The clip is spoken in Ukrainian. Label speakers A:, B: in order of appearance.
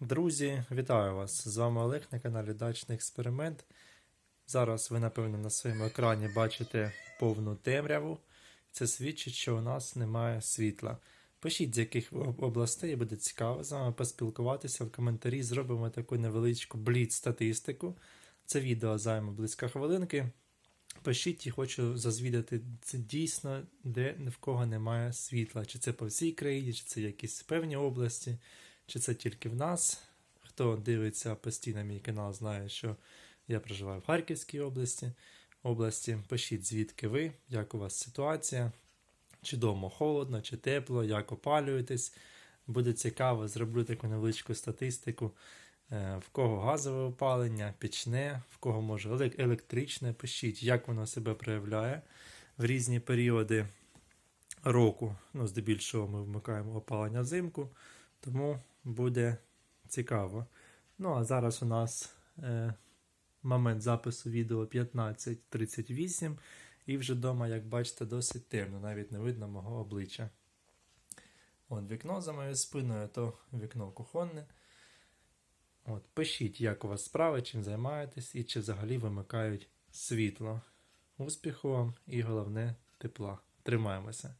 A: Друзі, вітаю вас! З вами Олег на каналі Дачний Експеримент. Зараз ви, напевно, на своєму екрані бачите повну темряву. Це свідчить, що у нас немає світла. Пишіть, з яких областей буде цікаво з вами поспілкуватися в коментарі. Зробимо таку невеличку бліц-статистику. Це відео займе близько хвилинки. Пишіть і хочу зазвідати це дійсно, де ні в кого немає світла. Чи це по всій країні, чи це якісь певні області, чи це тільки в нас. Хто дивиться постійно мій канал, знає, що я проживаю в Харківській області. області. Пишіть, звідки ви, як у вас ситуація, чи вдома холодно, чи тепло, як опалюєтесь. Буде цікаво, зроблю таку невеличку статистику. Е, В кого газове опалення, пічне, в кого може електричне. Пишіть, як воно себе проявляє в різні періоди року. Ну, здебільшого ми вмикаємо опалення взимку, тому буде цікаво. Ну, а зараз у нас е, момент запису відео 15.38, і вже вдома, як бачите, досить темно, навіть не видно мого обличчя. От вікно за моєю спиною, то вікно кухонне. От, пишіть, як у вас справи, чим займаєтесь і чи взагалі вимикають світло. Успіху вам і головне тепла. Тримаємося.